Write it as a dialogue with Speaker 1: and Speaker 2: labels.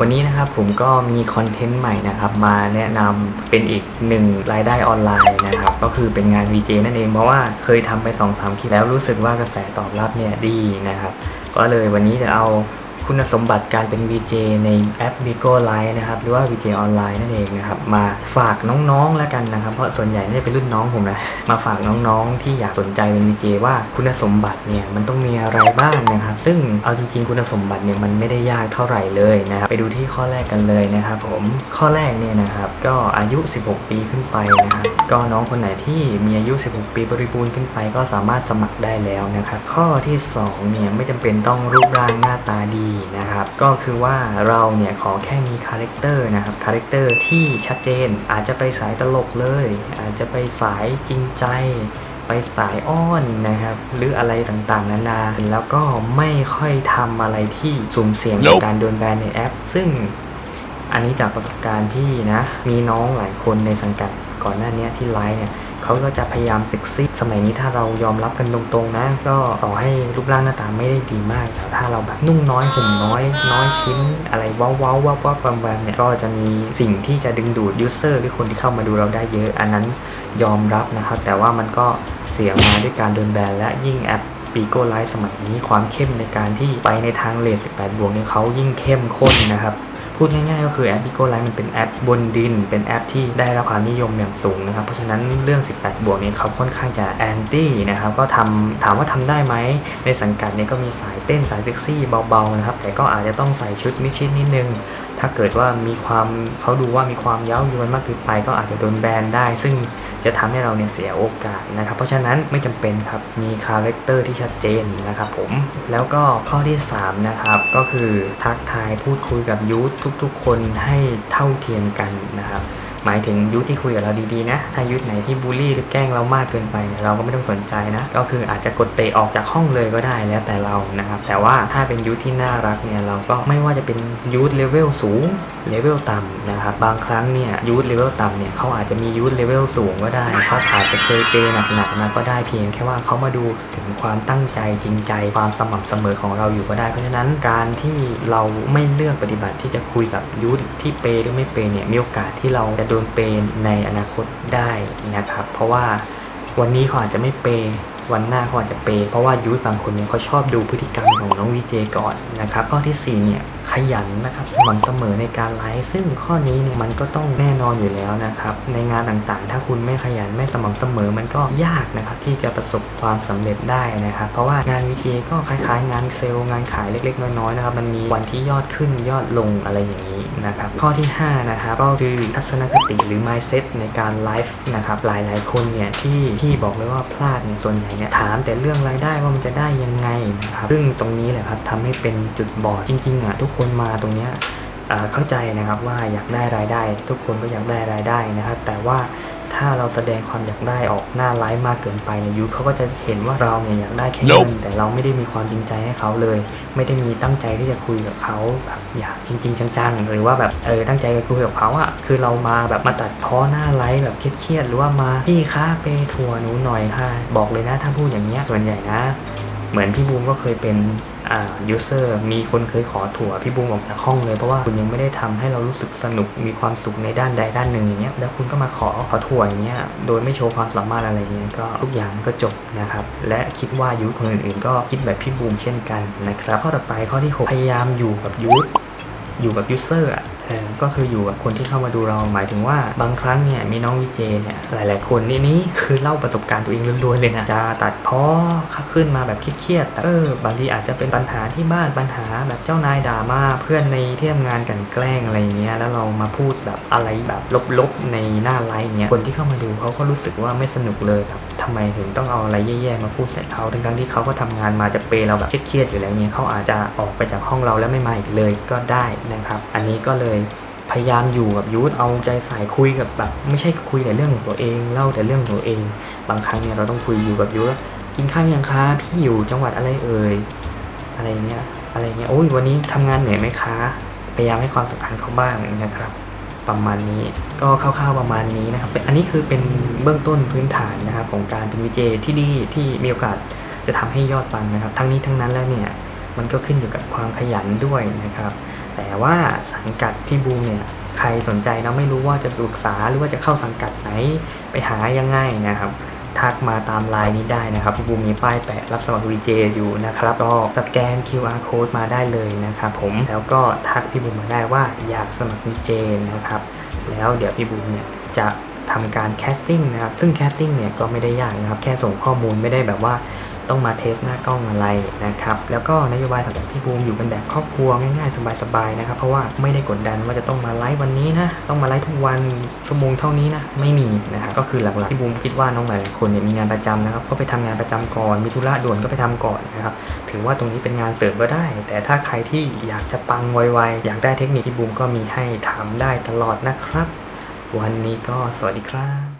Speaker 1: วันนี้นะครับผมก็มีคอนเทนต์ใหม่นะครับมาแนะนำเป็นอีกหนึ่งรายได้ออนไลน์นะครับก็คือเป็นงาน VJ นั่นเองเพราะว่าเคยทำไป2อสามคลิปแล้วรู้สึกว่ากระแสตอบรับเนี่ยดีนะครับก็เลยวันนี้จะเอา คุณสมบัติการเป็น VJ ในแอป Bigo Live นะครับ หรือว่า VJ ออนไลน์นั่นเองนะครับ มาฝากน้องๆแล้วกันนะครับ เพราะส่วนใหญ่เนี่ยเป็นรุ่นน้องผมนะ มาฝากน้องๆ ที่อยากสนใจเป็น VJ ว่าคุณสมบัติเนี่ยมันต้องมีอะไรบ้างนะครับ ซึ่งเอาจริง ๆ คุณสมบัติเนี่ยมันไม่ได้ยากเท่าไหร่เลยนะครับ ไปดูที่ข้อแรกกันเลยนะครับผม ข้อแรกเนี่ยนะครับ ก็อายุ 16 ปีขึ้นไปนะครับ ก็น้องคนไหนที่มีอายุ 16 ปีบริบูรณ์ขึ้นไป ก็สามารถสมัครได้แล้วนะครับ ข้อที่สองเนี่ยไม่จำเป็นต้องรูปร่างหน้าตาดีนะครับก็คือว่าเราเนี่ยขอแค่มีคาแรคเตอร์นะครับคาแรคเตอร์ที่ชัดเจนอาจจะไปสายตลกเลย อาจจะไปสายจริงใจ ไปสายอ้อนนะครับหรืออะไรต่างๆนานา แล้วก็ไม่ค่อยทำอะไรที่สุ่มเสี่ยงใน
Speaker 2: Nope
Speaker 1: การโดนแบนในแอป ซึ่งอันนี้จากประสบการณ์พี่นะมีน้องหลายคนในสังกัด ก่อนหน้านี้ที่ไลฟ์เนี่ยเขาก็จะพยายามเซ็กซี่ สมัยนี้ถ้าเรายอมรับกันตรงๆนะ ก็ต่อให้รูปร่างหน้าตาไม่ได้ดีมาก แต่ถ้าเราแบบนุ่งน้อยห่มน้อย น้อยชิ้น อะไรว้าวว้าวว้าวว้าวแวมเนี่ยก็จะมีสิ่งที่จะดึงดูดยูเซอร์หรือคนที่เข้ามาดูเราได้เยอะ อันนั้นยอมรับนะครับ แต่ว่ามันก็เสียมาด้วยการโดนแบนและยิ่งแอปปีโก้ไลฟ์สมัยนี้ความเข้มในการที่ไปในทางเลท18บวกเนี่ยเขายิ่งเข้มข้นนะครับ พูดง่ายๆก็คือแอป b i g o Live มันเป็นแอปบนดิน เป็นแอปที่ได้รับความนิยมอย่างสูงนะครับ เพราะฉะนั้นเรื่อง 18 บวกนี้เขาค่อนข้างจะแอนตี้นะครับ ก็ทำถามว่าทำได้ไหม ในสังกัดนี้ก็มีสายเต้นสายเซ็กซี่เบาๆนะครับ แต่ก็อาจจะต้องใส่ชุดมิดชิดนิดนึง ถ้าเกิดว่ามีความเขาดูว่ามีความเย้ายวนมากเกินไป ก็อาจจะโดนแบนได้ ซึ่งจะทำให้เราเนี่ยเสียโอกาสนะครับ เพราะฉะนั้นไม่จำเป็นครับ มีคาแรคเตอร์ที่ชัดเจนนะครับผม แล้วก็ข้อที่ 3 นะครับ ก็คือทักทายพูดคุยกับยูททุกๆ คนให้เท่าเทียมกันนะครับ หมายถึงยูทที่คุยกับเราดีๆนะ ถ้ายูทไหนที่บูลลี่หรือแกล้งเรามากเกินไปเนี่ยเราก็ไม่ต้องสนใจนะ ก็คืออาจจะกดเตะออกจากห้องเลยก็ได้แล้วแต่เรานะครับ แต่ว่าถ้าเป็นยูทที่น่ารักเนี่ยเราก็ไม่ว่าจะเป็นยูทเลเวลสูงเลเวลต่ำนะครับบางครั้งเนี่ยยูทเลเวลต่ำเนี่ยเขาอาจจะมียูทเลเวลสูงก็ได้เขาอาจจะเคยเปย์หนักๆมาก็ได้เพียงแค่ว่าเขามาดูถึงความตั้งใจจริงใจ ความสม่ำเสมอของเราอยู่ก็ได้เพราะฉะนั้นการที่เราไม่เลือกปฏิบัติที่จะคุยกับยูทที่เปย์หรือไม่เปย์เนี่ยมีโอกาสที่เราจะโดนเปย์ในอนาคตได้นะครับ เพราะว่าวันนี้เขาอาจจะไม่เปย์วันหน้าเขาอาจจะเปย์เพราะว่ายูทบางคนเนี่ยเขาชอบดูพฤติกรรมของน้องวีเจก่อนนะครับ ข้อที่สี่เนี่ย ขยันนะครับสม่ำเสมอในการไลฟ์ซึ่งข้อนี้เนี่ยมันก็ต้องแน่นอนอยู่แล้วนะครับในงานต่างๆ ถ้าคุณไม่ขยันไม่สม่ำเสมอมันก็ยากนะครับที่จะประสบความสำเร็จได้นะครับเพราะว่างานวีเจก็คล้ายๆ งานเซลล์งานขายเล็ก ๆ น้อยๆนะครับมันมีวันที่ยอดขึ้นยอดลงอะไรอย่างนี้นะครับข้อที่ห้านะครับก็คือทัศนคติหรือ mindset ในการไลฟ์นะครับหลายๆคนเนี่ยที่ที่บอกเลยว่าพลาดเนี่ยส่วนใหญ่เนี่ยถามแต่เรื่องรายได้ว่ามันจะได้ยังไงนะครับซึ่งตรงนี้แหละครับทำให้เป็นจุดบอดจริงๆอะทุกคนมาตรงเนี้ยอ่าเข้าใจนะครับว่าอยากได้รายได้ ทุกคนก็อยากได้รายได้นะครับ แต่ว่าถ้าเราแสดงความอยากได้ออกหน้าไลฟ์มากเกินไปเนี่ยยูทเขาก็จะเห็นว่าเราเนี่ยอยากได้แค่เงิน
Speaker 2: Nope
Speaker 1: แต่เราไม่ได้มีความจริงใจให้เขาเลย ไม่ได้มีตั้งใจที่จะคุยกับเขาแบบอยากจริง ๆ จังๆหรือว่าแบบเออตั้งใจจะคุยกับเขาอะคือเรามาแบบมาตัดพ้อหน้าไลฟ์แบบเครียดๆหรือว่ามาพี่คะเปย์ทัวร์หนูหน่อยค่ะ บอกเลยนะถ้าพูดอย่างเงี้ยส่วนใหญ่นะ เหมือนพี่บูมก็เคยเป็นอ่า ยูเซอร์มีคนเคยขอถั่วพี่บูมออกจากห้องเลยเพราะว่าคุณยังไม่ได้ทำให้เรารู้สึกสนุกมีความสุขในด้านใดด้านหนึ่งอย่างเงี้ยแล้วคุณก็มาขอขอถั่วอย่างเงี้ยโดยไม่โชว์ความสามารถอะไรเงี้ยก็ทุกอย่างก็จบนะครับและคิดว่ายูทคนอื่นๆ ก็คิดแบบพี่บูมเช่นกันนะครับข้อต่อไปข้อที่หกพยายามอยู่กับยูทอยู่กับยูเซอร์อะ ก็คืออยู่กับคนที่เข้ามาดูเราหมายถึงว่าบางครั้งเนี่ยมีน้องวีเจเนี่ยหลาย ๆ คนนี่นี่คือเล่าประสบการณ์ตัวเองล้วนๆเลยนะจะตัดพ้อขึ้นมาแบบเครียดๆแต่เออบางทีอาจจะเป็นปัญหาที่บ้านปัญหาแบบเจ้านายด่ามาเพื่อนในที่ทำงานกันแกล้งอะไรเงี้ยแล้วเรามาพูดแบบอะไรแบบลบๆในหน้าไลฟ์เงี้ยคนที่เข้ามาดูเขาก็รู้สึกว่าไม่สนุกเลยครับทำไมถึงต้องเอาอะไรแย่ๆมาพูดใส่เขาทั้งๆที่เขาก็ทำงานมาจะเปเราแบบเครียดๆอยู่แล้วเงี้ยเขาอาจจะออกไปจากห้องเราแล้วไม่มาอีกเลยก็ได้นะครับ อันนี้ก็เลยพยายามอยู่กับยูทเอาใจใส่คุยกับแบบไม่ใช่คุยแต่เรื่องของตัวเองเล่าแต่เรื่องของตัวเอง บางครั้งเนี่ยเราต้องคุยอยู่กับยูทกินข้าวยังคะพี่อยู่จังหวัดอะไรเอ่ยอะไรเงี้ยอะไรเงี้ยโอ้ยวันนี้ทำงานเหนื่อยไหมคะพยายามให้ความสำคัญเขาบ้างนะครับ ประมาณนี้ก็คร่าวๆประมาณนี้นะครับอันนี้คือเป็นเบื้องต้นพื้นฐานนะครับของการเป็นวีเจที่ดีที่มีโอกาสจะทำให้ยอดปังนะครับ ทั้งนี้ทั้งนั้นแล้วเนี่ยมันก็ขึ้นอยู่กับความขยันด้วยนะครับ แต่ว่าสังกัดพี่บูมเนี่ยใครสนใจนะไม่รู้ว่าจะปรึกษาหรือว่าจะเข้าสังกัดไหนไปหายังไงนะครับทักมาตามไลน์นี้ได้นะครับพี่บูมมีป้ายแปะรับสมัคร VJ อยู่นะครับก็สแกน QR code มาได้เลยนะครับผมแล้วก็ทักพี่บูมมาได้ว่าอยากสมัคร VJ นะครับแล้วเดี๋ยวพี่บูมเนี่ยจะทำการแคสติ้งนะครับซึ่งแคสติ้งเนี่ยก็ไม่ได้ยากนะครับแค่ส่งข้อมูลไม่ได้แบบว่า ต้องมาเทสหน้ากล้องอะไรนะครับแล้วก็นโยบายของพี่บูมอยู่กันแบบครอบครัวง่ายๆสบายๆนะครับเพราะว่าไม่ได้กดดันว่าจะต้องมาไลฟ์วันนี้นะต้องมาไลฟ์ทุกวันชั่วโมงเท่านี้นะไม่มีนะครับก็คือหลักๆพี่บูมคิดว่าน้องหลายคนเนี่ยมีงานประจำนะครับก็ไปทำงานประจำก่อนมีธุระด่วนก็ไปทำก่อนนะครับถือว่าตรงนี้เป็นงานเสริมก็ได้ แต่ถ้าใครที่อยากจะปังไวๆอยากได้เทคนิคที่บูมก็มีให้ถามได้ตลอดนะครับ วันนี้ก็สวัสดีครับ